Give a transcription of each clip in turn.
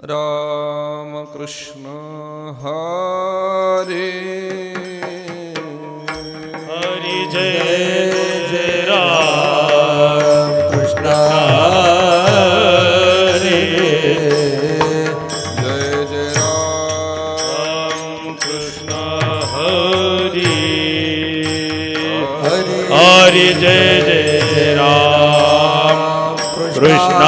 रामकृष्ण हरे हरि जय जय राम कृष्ण हरे जय जय राम कृष्ण हरि हरि जय no,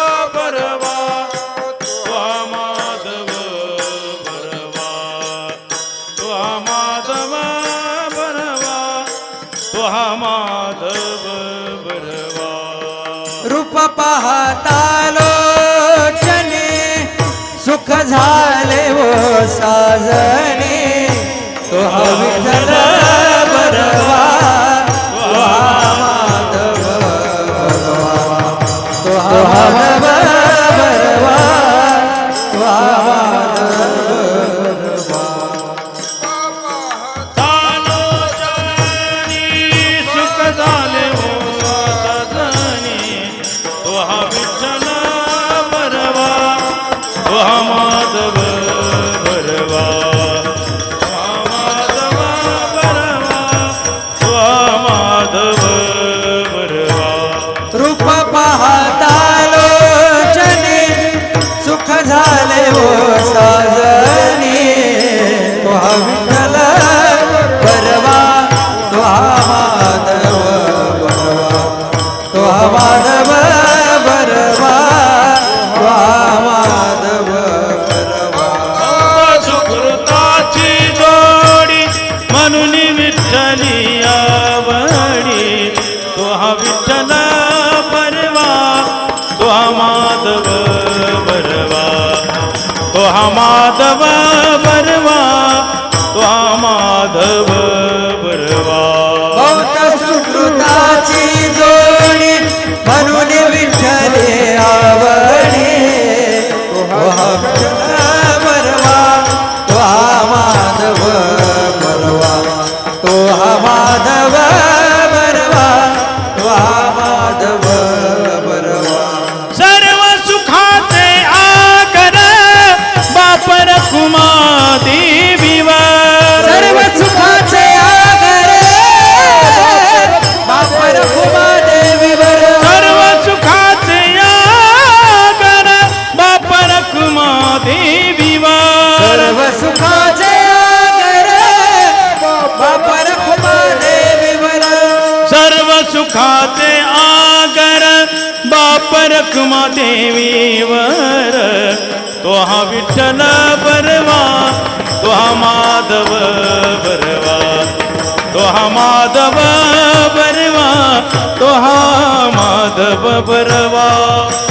तालो तालोचने सुख झाले व साजने. तो विठ्ठल बरवा माधव तो हा बरवा ಯಾವಡಿ मा देवी वर, तोहा विठल बरवा, तोहा माधव बरवा, तोहा माधव बरवा, तोहा माधव बरवा।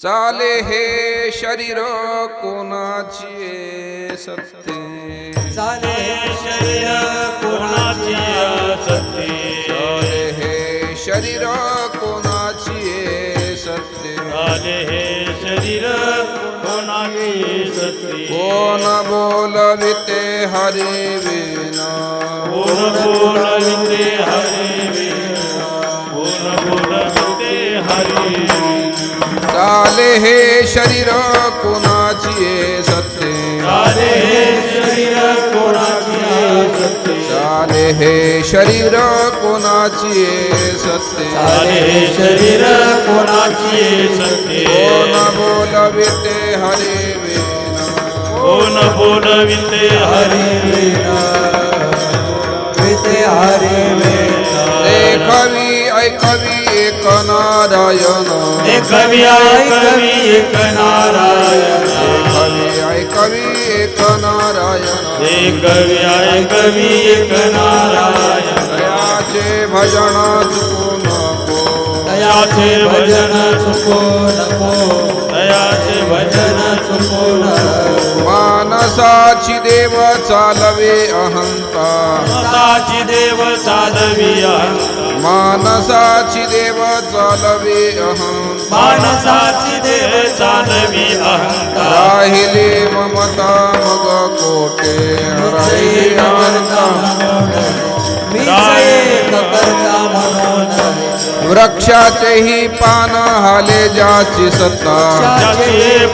चाले हे शरीर कोणाची सत्य चाले शरीर कोणाची सत्य चाले हे शरीर कोणाची सत्य आले हे शरीर कोणाची सत्य को न कोण बोलविते हरी विना कोण बोलविते हरी विना कोण बोलविते हरी विना चाले हे शरीर कोणाची सत्य। आले हे शरीर कोणाची सत्य। चाले हे शरीर कोणाची सत्य। आले हे शरीर कोणाची सत्य। ओ कोण बोलविते हरी विना कोण बोलविते हरी विते हरी वेणा देखवी કવિ એક નારાયણ કવિ કવિ એક નારાયણ કવિ કવિ એક નારાયણ કવિ કવિ એક નારાયણ દયા છે ભજન સુકો નકો દયા છે ભજન સુકો નકો દયા છે ભજન સુકો નકો मानसाची देव चालवे अहंता। माताची देव साधवी अहंता। मानसाची देव चालवे अहंता। मानसाची देव साधवी अहंता राहिली ममता मग कोटे। राहिली अहंता मीच एक करता म्हणून वृक्षाचेही पान हाले ज्याची सत्ता।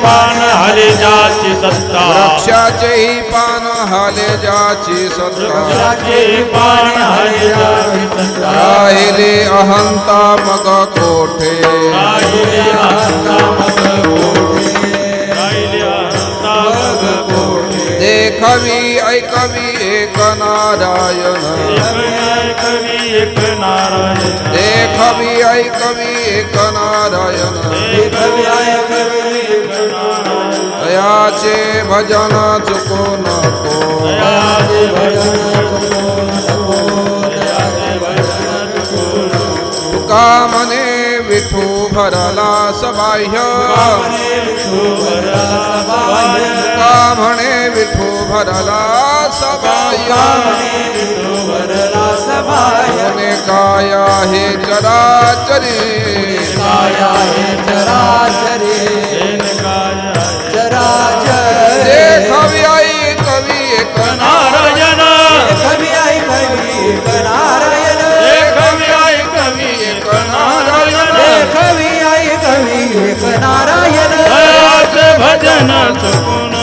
पान हरे जाची सत्ता। वृक्षाचेही पान हाले ज्याची सत्ता। पान हरे जाची सत्ता। राहिले अहंता मग कोठे? राहिले अहंता मग कोठे? હે કવિ એ કવિ એક નારાયણ. કવિ એક નારાયણ હે કવિ એ કવિ એક નારાયણ. દયા છે ભજન ચૂકો નકો ભજન મને વિઠું भरला सबाह्य। का म्हणे विठू भरला सबाह्य। हे काय आहे चराचरी। না তখন